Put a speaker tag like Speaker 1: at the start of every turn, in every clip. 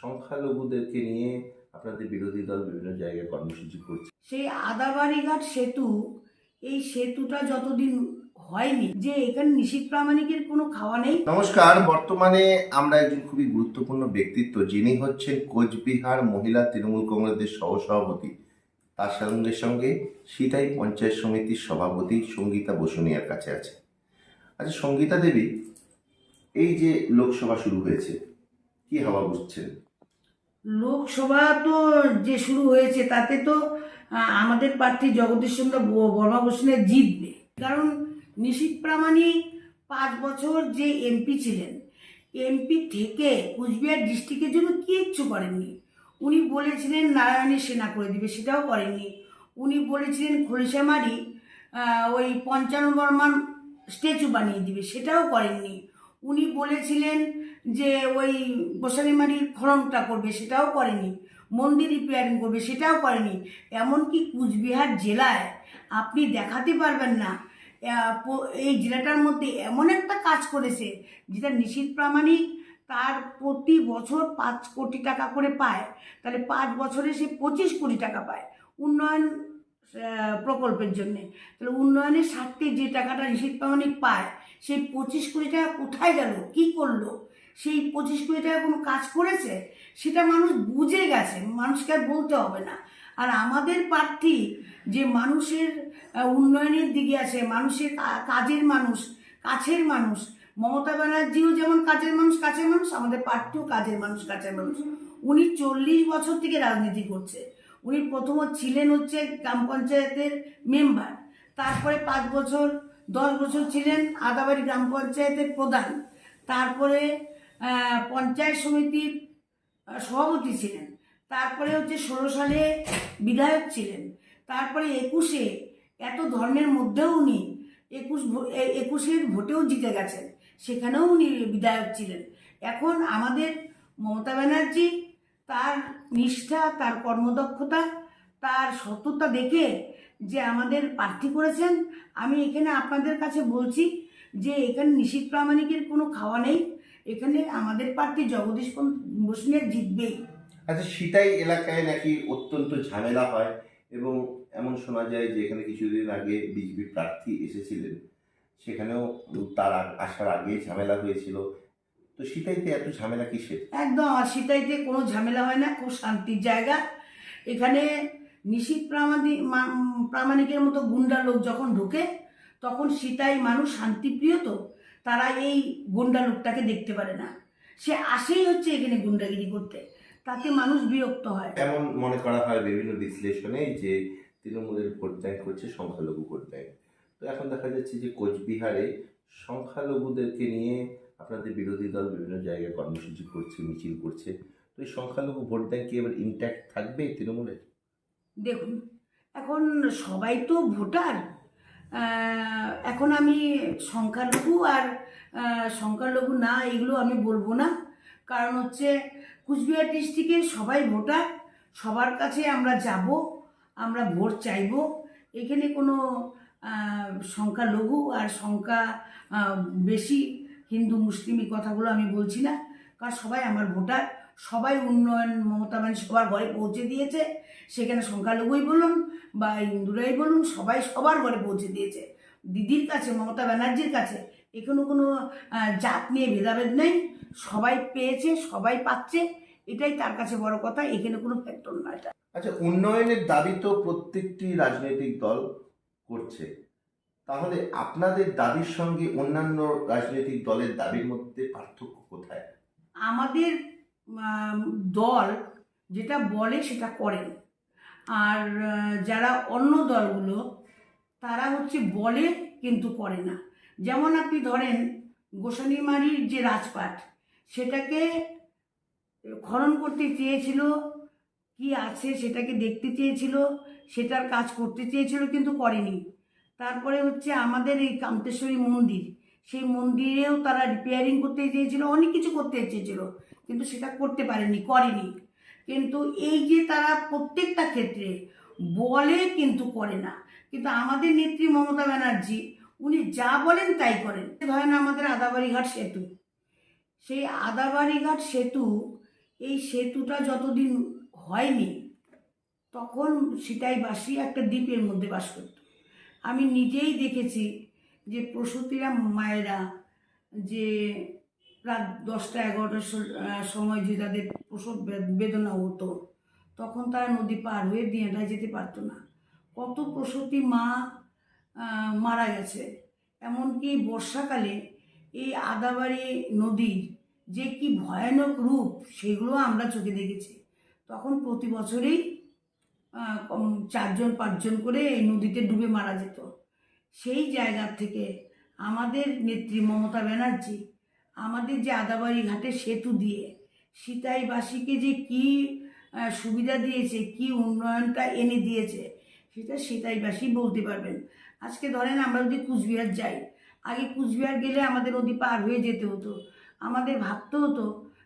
Speaker 1: সংখ্যালঘুদেরকে নিয়ে আপনাদের বিরোধী দল বিভিন্ন জায়গায় কর্মসূচি করছে।
Speaker 2: সেই আদাবাড়িঘাট সেতু এই সেতুটা যতদিন হয়নি যে এখানে নিশীত প্রামাণিকের কোনো খাওয়া নেই।
Speaker 1: নমস্কার বর্তমানে আমরা একজন খুবই গুরুত্বপূর্ণ ব্যক্তিত্ব যিনি হচ্ছেন কোচবিহার মহিলা তৃণমূল কংগ্রেসের সহসভাপতি। তার সঙ্গে সঙ্গে সিতাই পঞ্চায়েত সমিতির সভাপতি সঙ্গীতা বসুনিয়ার কাছে আছে। আচ্ছা সঙ্গীতা দেবী এই যে লোকসভা শুরু হয়েছে কি হওয়া বুঝছেন?
Speaker 2: লোকসভা তো যে শুরু হয়েছে, তাতে তো আমাদের প্রার্থী জগদীশ চন্দ্র বর্মা জিতবে কারণ নিশীত প্রামাণিক পাঁচ বছর যে এমপি ছিলেন, এমপি থেকে কুচবিহার ডিস্ট্রিক্টের জন্য কিচ্ছু করেননি। উনি বলেছিলেন, নারায়ণী সেনা করে দিবে। সেটাও করেননি। উনি বলেছিলেন খলিশামারি ওই পঞ্চান্ন বর্মার স্ট্যাচু বানিয়ে দিবে। সেটাও করেননি। উনি বলেছিলেন যে ওই গোসানিমারির খননটা করবে, সেটাও করেনি। মন্দির রিপেয়ারিং করবে, সেটাও করেনি। এমনকি কুচবিহার জেলায় আপনি দেখাতে পারবেন না এই জেলাটার মধ্যে এমন একটা কাজ করেছে, যেটা নিশীত প্রামাণিক, তার প্রতি বছর পাঁচ কোটি টাকা করে পায়। তাহলে পাঁচ বছরে সে পঁচিশ কোটি টাকা পায় উন্নয়ন প্রকল্পের জন্যে। তাহলে উন্নয়নের স্বার্থে যে টাকাটা নিশীত প্রামাণিক পায় সেই পঁচিশ কোটি টাকা কোথায় গেল? কি করল? সেই পঁচিশ কোটি টাকা কোনো কাজ করেছে? সেটা মানুষ বুঝে গেছে। মানুষকে আর বলতে হবে না। আর আমাদের প্রার্থী যে মানুষের উন্নয়নের দিকে আছে, মানুষের কাজের মানুষ, কাছের মানুষ, মমতা ব্যানার্জিও যেমন কাজের মানুষ, কাছের মানুষ, আমাদের প্রার্থীও কাজের মানুষ, কাছের মানুষ। উনি চল্লিশ বছর থেকে রাজনীতি করছে। উনি প্রথমত ছিলেন হচ্ছে গ্রাম পঞ্চায়েতের মেম্বার। তারপরে পাঁচ বছর দশ বছর ছিলেন আদাবাড়ি গ্রাম পঞ্চায়েতের প্রধান। তারপরে পঞ্চায়েত সমিতির সভাপতি ছিলেন। তারপরে হচ্ছে ষোলো সালে বিধায়ক ছিলেন। তারপরে একুশে এত ধর্মের মধ্যেও উনি একুশ একুশের ভোটেও জিতে গেছেন। সেখানেও উনি বিধায়ক ছিলেন। এখন আমাদের মমতা ব্যানার্জি তার নিষ্ঠা, তার কর্মদক্ষতা তার সত্যতা দেখে যে আমাদের প্রার্থী করেছেন আমি এখানে আপনাদের কাছে বলছি যে এখানে নিশীত প্রামাণিকের কোনো খাওয়া নেই এখানে আমাদের প্রার্থী জগদীশ বসুনিয়া জিতবেই
Speaker 1: আচ্ছা সিতাই এলাকায় নাকি অত্যন্ত ঝামেলা হয় এবং এমন শোনা যায় যে এখানে কিছুদিন আগে বিজেপি প্রার্থী এসেছিলেন সেখানেও তার আসার আগে ঝামেলা হয়েছিল। তো সিতাইতে এত ঝামেলা কিসের?
Speaker 2: একদম আর সিতাইতে কোনো ঝামেলা হয় না খুব শান্তির জায়গা। এখানে নিশীত প্রামাণিক প্রামাণিকের মতো গুন্ডা লোক যখন ঢোকে, তখন সিতাই মানুষ শান্তিপ্রিয় তো, তারা এই গুন্ডা লোকটাকে দেখতে পারে না। সে আসেই হচ্ছে এখানে গুন্ডাগিরি করতে। তাতে মানুষ বিরক্ত হয়।
Speaker 1: এমন মনে করা হয় বিভিন্ন বিশ্লেষণে যে তৃণমূলের ভোট ব্যাংক হচ্ছে সংখ্যালঘু ভোট ব্যাংক। তো এখন দেখা যাচ্ছে যে কোচবিহারে সংখ্যালঘুদেরকে নিয়ে আপনাদের বিরোধী দল বিভিন্ন জায়গায় কর্মসূচি করছে, মিছিল করছে। তো এই সংখ্যালঘু ভোট ব্যাংক কি এবার ইন্ট্যাক্ট থাকবে তৃণমূলের?
Speaker 2: দেখুন, এখন সবাই তো ভোটার। এখন আমি সংখ্যালঘু আর সংখ্যালঘু না, এগুলো আমি বলব না। কারণ হচ্ছে কুচবিহার ডিস্ট্রিক্টের সবাই ভোটার, সবার কাছে আমরা যাব, আমরা ভোট চাইব। এখানে কোনো সংখ্যালঘু আর সংখ্যা বেশি হিন্দু, মুসলিম এই কথাগুলো আমি বলছি না। কারণ সবাই আমার ভোটার সবাই উন্নয়ন মমতা ব্যানার্জি সবার ঘরে পৌঁছে দিয়েছে। সেখানে সংখ্যালঘুই বলুন বা হিন্দুরাই বলুন সবাই সবার ঘরে পৌঁছে দিয়েছে। দিদির কাছে মমতা ব্যানার্জির কাছে এখানে কোনো জাত নিয়ে ভেদাভেদ নেই। সবাই পেয়েছে সবাই পাচ্ছে এটাই তার কাছে বড় কথা এখানে কোনো ফ্যাক্টর না এটা।
Speaker 1: আচ্ছা উন্নয়নের দাবি তো প্রত্যেকটি রাজনৈতিক দল করছে। তাহলে আপনাদের দাবির সঙ্গে অন্যান্য রাজনৈতিক দলের দাবির মধ্যে পার্থক্য কোথায়?
Speaker 2: আমাদের আম, দল যেটা বলে সেটা করেন। আর যারা অন্য দলগুলো, তারা হচ্ছে বলে কিন্তু করে না। যেমন আপনি ধরেন গোসানিমারির যে রাজপাট, সেটাকে খনন করতে চেয়েছিল, কি আছে সেটাকে দেখতে চেয়েছিল, সেটার কাজ করতে চেয়েছিল কিন্তু করেনি। তারপরে হচ্ছে আমাদের এই কামতেশ্বরী মন্দির সেই মন্দিরেও তারা রিপেয়ারিং করতে চেয়েছিল, অনেক কিছু করতে চেয়েছিল, কিন্তু সেটা করতে পারেনি, করেনি। কিন্তু এই যে তারা প্রত্যেকটা ক্ষেত্রে বলে কিন্তু করে না। কিন্তু আমাদের নেত্রী মমতা ব্যানার্জি, উনি যা বলেন তাই করেন। ধরেন আমাদের আদাবাড়িঘাট সেতু। সেই আদাবাড়িঘাট সেতু, এই সেতুটা যতদিন হয়নি, তখন সিতাইবাসী একটা দ্বীপের মধ্যে বাস করত। আমি নিজেই দেখেছি যে প্রসূতিরা মায়েরা, যে রাত দশটা এগারোটার সময় যে তাদের প্রসব বেদনা হতো, তখন তারা নদী পার হয়ে দিয়াটায় যেতে পারতো না। কত প্রসূতি মা মারা গেছে। এমনকি বর্ষাকালে এই আদাবাড়ি নদীর যে কি ভয়ানক রূপ, সেগুলো আমরা চোখে দেখেছি। তখন প্রতি বছরেই চারজন, পাঁচজন করে এই নদীতে ডুবে মারা যেত। সেই জায়গা থেকে আমাদের নেত্রী মমতা ব্যানার্জি আমাদের যে আদাবাড়ি ঘাটে সেতু দিয়ে সিতাইবাসীকে যে কি সুবিধা দিয়েছে, কি উন্নয়নটা এনে দিয়েছে, সেটা সিতাইবাসী বলতে পারবেন। আজকে ধরেন আমরা যদি কুচবিহার যাই, আগে কুচবিহার গেলে আমাদের নদী পার হয়ে যেতে হতো। আমাদের ভাবতে হতো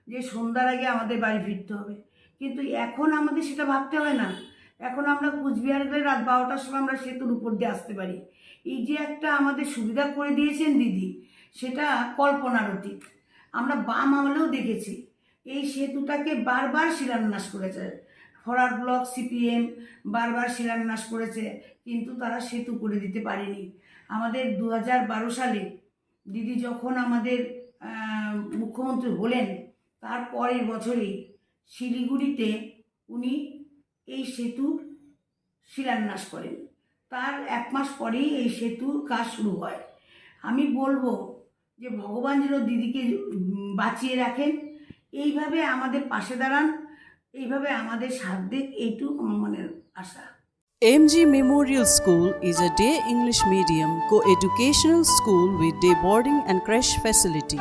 Speaker 2: যে সন্ধ্যার আগে আমাদের বাড়ি ফিরতে হবে। কিন্তু এখন আমাদের সেটা ভাবতে হয় না। এখন আমরা কুচবিহার গেলে রাত বারোটার সময় আমরা সেতুর উপর দিয়ে আসতে পারি। এই যে একটা আমাদের সুবিধা করে দিয়েছেন দিদি, সেটা কল্পনার অতীত। আমরা বাম আমলেও দেখেছি, এই সেতুটাকে বারবার শিলান্যাস করেছে। ফরার ব্লক সিপিএম বারবার শিলান্যাস করেছে, কিন্তু তারা সেতু করে দিতে পারেনি। আমাদের দু সালে দিদি যখন আমাদের মুখ্যমন্ত্রী হলেন, তার পরের বছরেই শিলিগুড়িতে উনি এই সেতুর শিলান্যাস করেন তার এক মাস পরেই এই সেতুর কাজ শুরু হয়। আমি বলব যে ভগবান যেন দিদিকে বাঁচিয়ে রাখেন, এইভাবে আমাদের পাশে দাঁড়ান, এইভাবে আমাদের সাধ্যিক এইটুকু আমার মনের আশা।
Speaker 3: MG Memorial School is a day English medium co-educational school with day boarding and creche facility.